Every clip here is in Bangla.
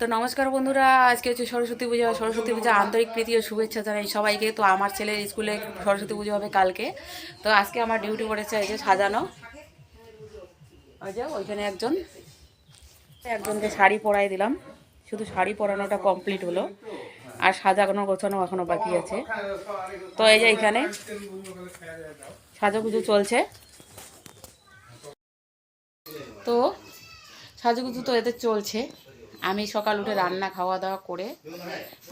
তো নমস্কার বন্ধুরা, আজকে হচ্ছে সরস্বতী পূজা সরস্বতী পূজা আন্তরিক প্রীতি ও শুভেচ্ছা জানাই সবাইকে। তো আমার ছেলের স্কুলে সরস্বতী পুজো হবে কালকে। তো আজকে আমার ডিউটি পড়েছে এই যে সাজানো। ওই যে ওইখানে একজন। একজনকে শাড়ি পরাই দিলাম। শুধু শাড়ি পরানোটা কমপ্লিট হলো। আর সাজানো গোছানো এখনও বাকি আছে। তো এই যে এখানে সাজাগুজু চলছে। তো সাজুগুজু তো এদের চলছে। আমি সকাল উঠে রান্না খাওয়া দাওয়া করে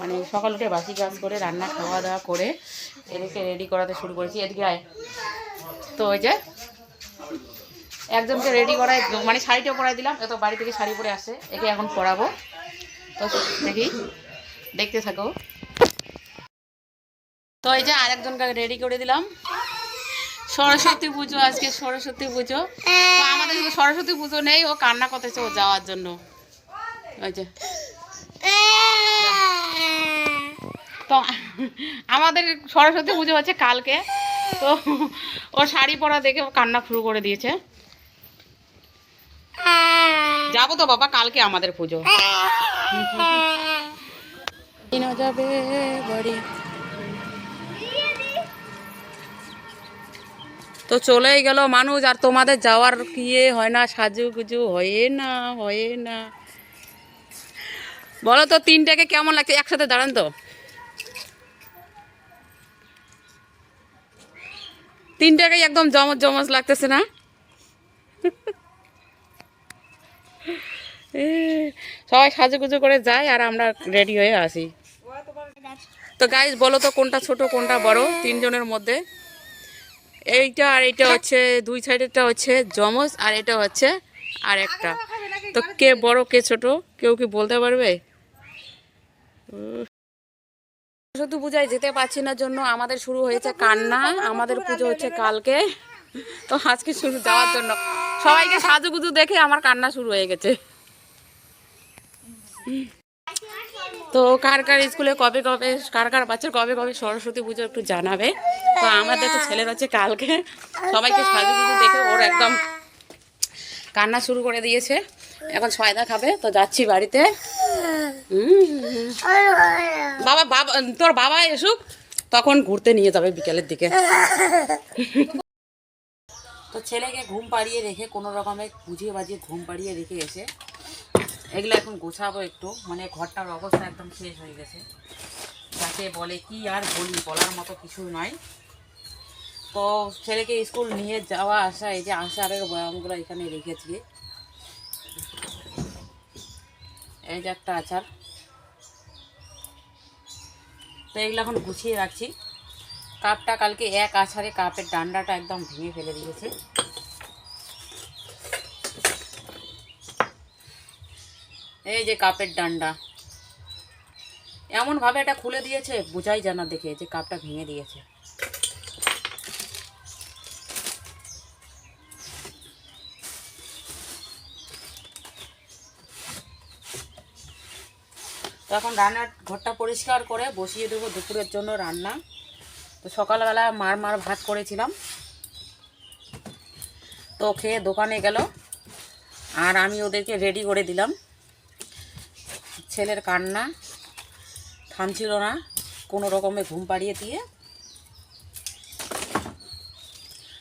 মানে সকাল উঠে বাসি কাজ করে, রান্না খাওয়া দাওয়া করে এদেরকে রেডি করাতে শুরু করেছি। এদিকে আয়। তো ওই যে একজনকে রেডি করাই মানে শাড়িটা পরাই দিলাম, এত বাড়ি থেকে শাড়ি পরে আসে, একে এখন পরাবো। তো দেখি, দেখতে থাকো। তো এই যে আরেকজনকে রেডি করে দিলাম। সরস্বতী পুজো, আজকে সরস্বতী পুজো। আমাদের সরস্বতী পুজো নেই, ও কান্না করতেছে ও যাওয়ার জন্য। যে। তো আমাদের সরস্বতী পুজো হচ্ছে কালকে। তো ও শাড়ি পরা দেখে কান্না শুরু করে দিয়েছে। যাব তো বাবা কালকে আমাদের পুজো। যাবে বাড়ি। তো চলেই গেল মানুষ আর তোমাদের যাওয়ার কিয়ে হয় না সাজু গুজু হয়ে না হয়ে না। বলো তো, তিনটাকে কেমন লাগছে? একসাথে দাঁড়ান তো। তিনটাকেই একদম জমজ জমজ লাগতেছে না? সবাই সাজুগুজু করে যায় আর আমরা রেডি হয়ে আসি। তো গাইজ বলো তো, কোনটা ছোট, কোনটা বড় তিনজনের মধ্যে? এইটা আর এইটা হচ্ছে, দুই সাইডেরটা হচ্ছে জমজ আর এটা হচ্ছে আর একটা তো কে বড়, কে ছোট, কেউ কি বলতে পারবে। সরস্বতী পূজায় যেতে পারছি না জন্য আমাদের শুরু হয়েছে কান্না। আমাদের পুজো হচ্ছে কালকে। তো আজকে শুরু যাওয়ার জন্য। সবাইকে সাজুগুজু দেখে আমার কান্না শুরু হয়ে গেছে। তো কার কার স্কুলে কবে কবে, কার কার বাচ্চার কবে কবে সরস্বতী পুজো একটু জানাবে। তো আমাদের তো ছেলের হচ্ছে কালকে। সবাইকে সাজু পুজো দেখে ওর একদম কান্না শুরু করে দিয়েছে। এখন সয়দা খাবে। তো যাচ্ছি বাড়িতে। বাবা বাবা, তোর বাবা এসুক, তখন ঘুরতে নিয়ে যাবে বিকেলের দিকে। তো ছেলেকে ঘুম পাড়িয়ে রেখে কোনো রকমে বুঝিয়ে বাজিয়ে ঘুম পাড়িয়ে রেখে এসে, এগুলো এখন গোছাবো একটু মানে ঘরটার অবস্থা একদম শেষ হয়ে গেছে। যাকে বলে কি আর বলি, বলার মতো কিছু নয় তো ছেলেকে স্কুল নিয়ে যাওয়া আসা, এই যে আসারের বয়ামগুলো এখানে রেখেছি। এই যে একটা আচার। তো এগুলো এখন গুছিয়ে রাখছি। কাপটা কালকে এক আছাড়ে কাপের ডান্ডাটা একদম ভেঙে ফেলে দিয়েছে। এই যে কাপের ডান্ডা। এমনভাবে এটা খুলে দিয়েছে, বোঝাই জানা দেখে যে কাপটা ভেঙে দিয়েছে। তো এখন রান্নার ঘরটা পরিষ্কার করে বসিয়ে দেবো দুপুরের জন্য রান্না। তো সকালবেলা মার মার ভাত করেছিলাম। তো খেয়ে দোকানে গেল। আর আমি ওদেরকে রেডি করে দিলাম। ছেলের কান্না থামছিল না, কোনো রকমে ঘুম পাড়িয়ে দিয়ে।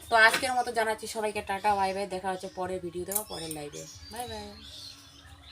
তো আজকের মতো জানাচ্ছি সবাইকে টাটা, বাই বাই, দেখা হচ্ছে পরের ভিডিও দেওয়া পরের লাইভে বাই বাই।